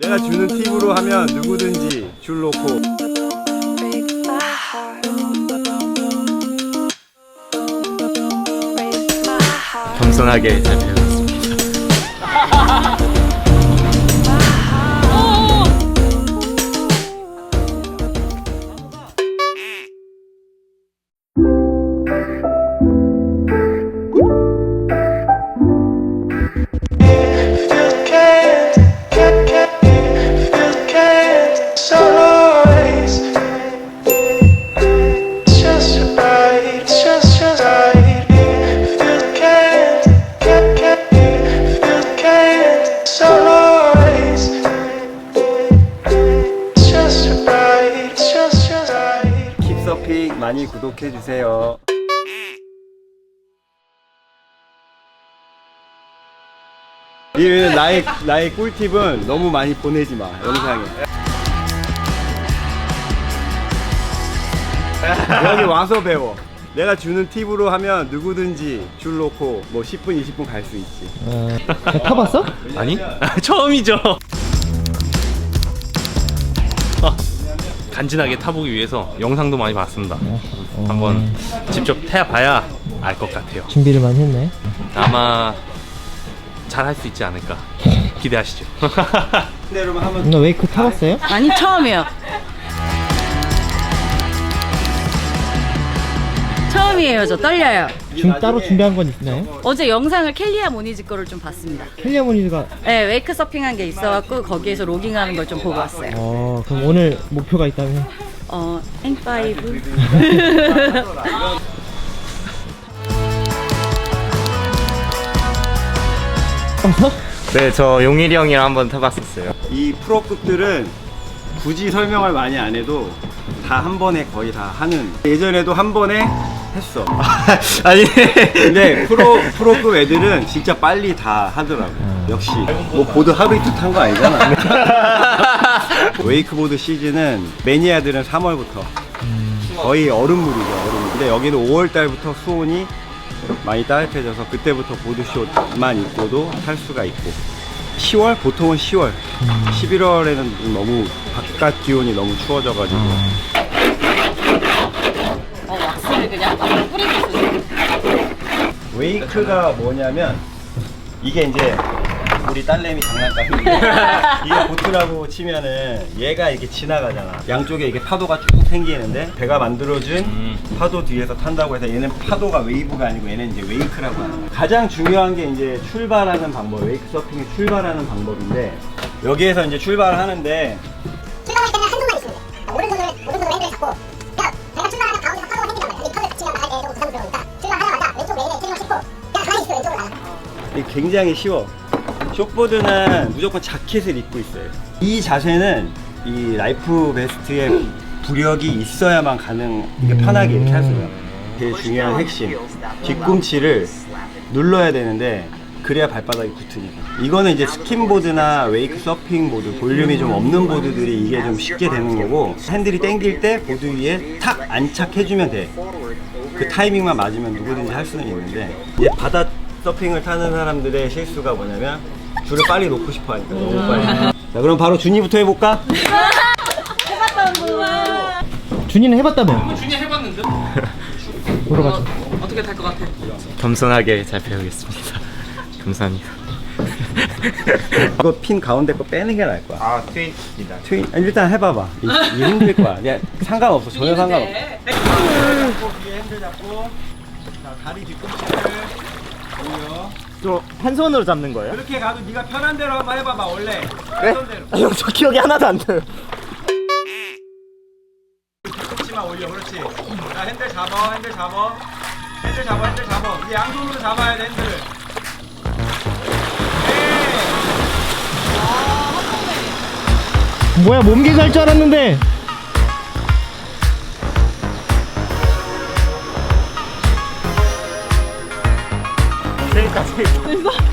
내가 주는 팁으로 하면 누구든지 줄 놓고. 겸손하게 잘 배웠 많이 구독해 주세요. 이 나의 나의 꿀팁은 너무 많이 보내지 마 영상에. 여기 와서 배워. 내가 주는 팁으로 하면 누구든지 줄 놓고 뭐 10분 20분 갈 수 있지. 어, 야, 타봤어? 아니? 처음이죠. 아, 간지나게 타보기 위해서 영상도 많이 봤습니다. 한번 직접 타봐야 알 것 같아요. 준비를 많이 했네. 아마 잘 할 수 있지 않을까 기대하시죠. 근데 여러분 한번 너 웨이크 타봤어요? 아니 처음이요. 처음이에요. 저 떨려요. 준 따로 준비한 건 있나요? 어제 영상을 켈리아 모니지 거를 좀 봤습니다. 캘리아 모니즈가 네, 웨이크 서핑한 게 있어갖고 거기에서 로깅하는 걸 좀 보고 왔어요. 어 그럼 오늘 목표가 있다면 어, N5. 어? 네, 저 용일이 형이랑 한번 타봤었어요. 이 프로급들은 굳이 설명을 많이 안 해도 다 한 번에 거의 다 하는 예전에도 한 번에 했어. 아니, 근데 프로 프로급 애들은 진짜 빨리 다 하더라고. 역시 뭐 보드 하루 이틀 탄 거 아니잖아. 웨이크보드 시즌은 매니아들은 3월부터. 거의 얼음물이죠 얼음 근데 여기는 5월 달부터 수온이 많이 따뜻해져서 그때부터 보드쇼만 입고도 탈 수가 있고. 10월? 보통은 10월. 11월에는 너무 바깥 기온이 너무 추워져가지고. 어, 그냥 앞으로 뿌리고 있어요. 웨이크가 뭐냐면 이게 이제 우리 딸내미 장난감인데 이게 보트라고 치면은 얘가 이렇게 지나가잖아. 양쪽에 이게 파도가 쭉 생기는데 배가 만들어준 파도 뒤에서 탄다고 해서 얘는 파도가 웨이브가 아니고 얘는 이제 웨이크라고 하는 거야. 가장 중요한 게 이제 출발하는 방법 웨이크 서핑의 출발하는 방법인데 여기에서 이제 출발을 하는데 굉장히 쉬워. 숏보드는 무조건 자켓을 입고 있어요. 이 자세는 이 라이프 베스트에 부력이 있어야만 가능, 이게 편하게 이렇게 할 수가. 제일 중요한 핵심. 뒤꿈치를 눌러야 되는데, 그래야 발바닥이 붙으니까. 이거는 이제 스킨보드나 웨이크 서핑 보드, 볼륨이 좀 없는 보드들이 이게 좀 쉽게 되는 거고, 핸들이 당길 때 보드 위에 탁 안착해주면 돼. 그 타이밍만 맞으면 누구든지 할 수는 있는데 이제 바다 서핑을 타는 사람들의 실수가 뭐냐면 줄을 빨리 놓고 싶어 하니까 너무 빨리 자 그럼 바로 준이부터 해볼까? 준이는 해봤다며? 준이 해봤는데? 물어봐줘. 어떻게 탈것 같아? 겸손하게 잘 배우겠습니다. 감사합니다. 이거 핀 가운데 거 빼는 게 나을 거야 아, 트윈입니다. 트윈 아니, 일단 해봐봐 이, 이 힘들 거야 그냥 상관없어 전혀 상관없어 잡고 위에 핸들 잡고 자 다리 뒤꿈치를 올려 저한 손으로 잡는 거예요? 그렇게 가도 네가 편한 대로 한번 해봐봐 원래 네? 편한 대로 형 저 기억이 하나도 안 나요. 뒤꿈치만 올려 그렇지 자 핸들 잡아 핸들 잡아 핸들 잡아 핸들 잡아 이제 양손으로 잡아야 돼 핸들을 뭐야 몸개그 할줄 알았는데. 그냥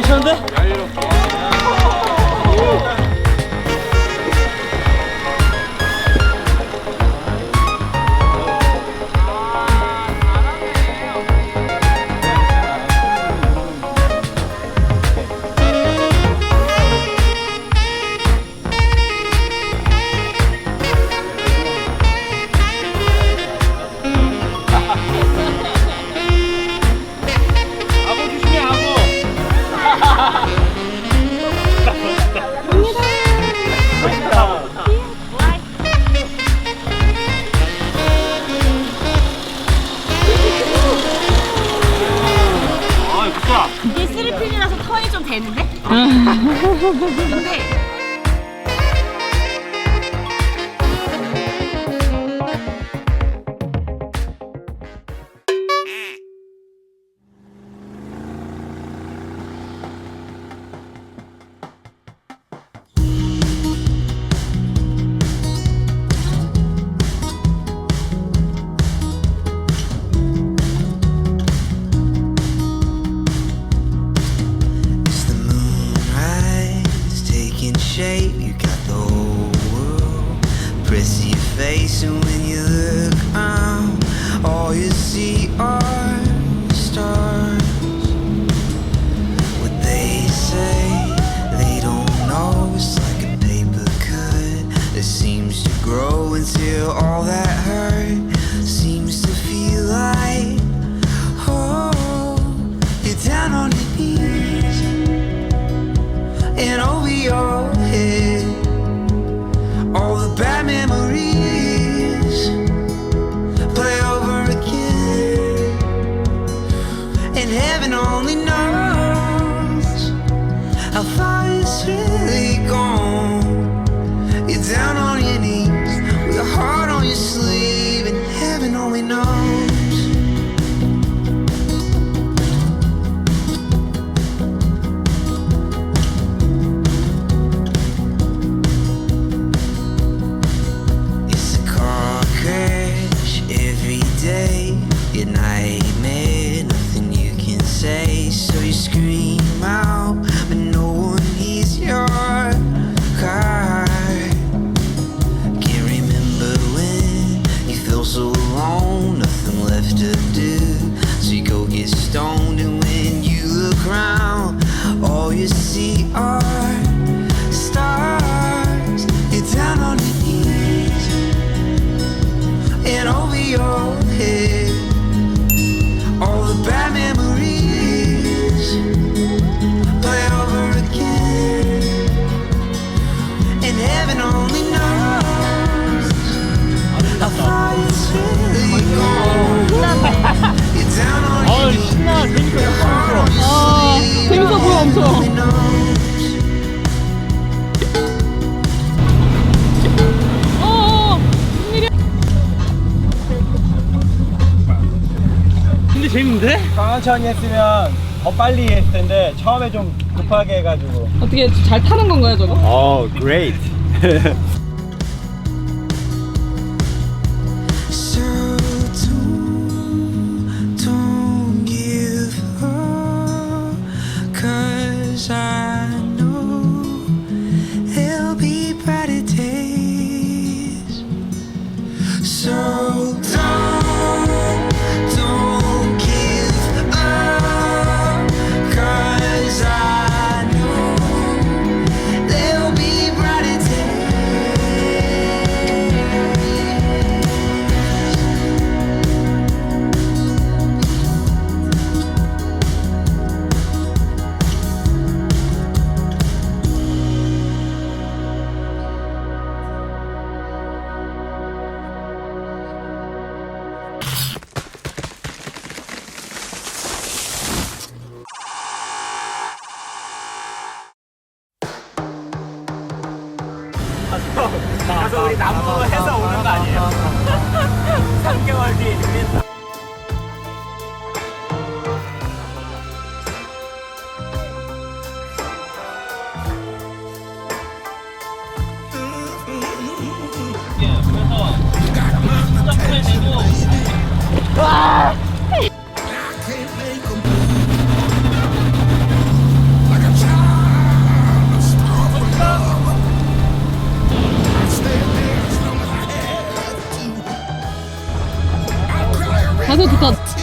괜찮은데? 아, 그게 쓰리핀이라서 턴이 좀 되는데? 음. 근데 근데 재밌는데? 강원천이 했으면 더 빨리 했을 텐데 처음에 좀 급하게 해가지고 어떻게 잘 타는 건가요 저거? 어, oh, great. 가서 우리 나무 해서 오는 거 아니에요? 3개월 뒤에 준비했 다. 가서 좋다.